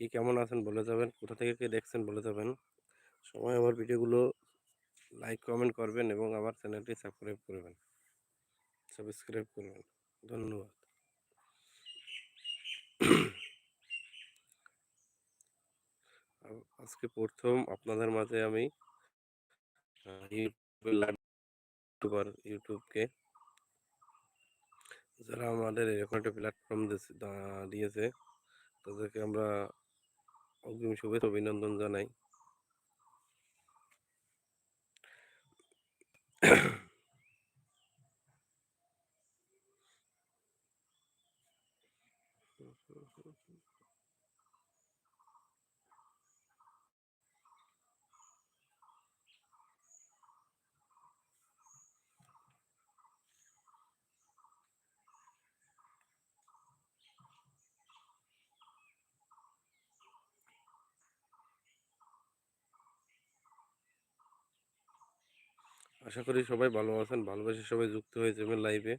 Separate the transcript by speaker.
Speaker 1: কে কেমন আছেন বলে যাবেন, কোথা থেকে কে দেখছেন বলে যাবেন। সবাই আমার ভিডিওগুলো লাইক কমেন্ট করবেন এবং আমার চ্যানেলটি সাবস্ক্রাইব করবেন। সাবস্ক্রাইব করবেন। ধন্যবাদ। আজকে প্রথম আপনাদের মাঝে আমি ইউটিউবার ইউটিউবকে যারা আমাদের এরকম একটা প্ল্যাটফর্ম দিয়েছে, তাদেরকে আমরা অগ্রিম শুভেচ্ছা অভিনন্দন জানাই আশা করি সবাই ভালো আছেন ভালোবেসে সবাই যুক্ত হয়ে আমার লাইভে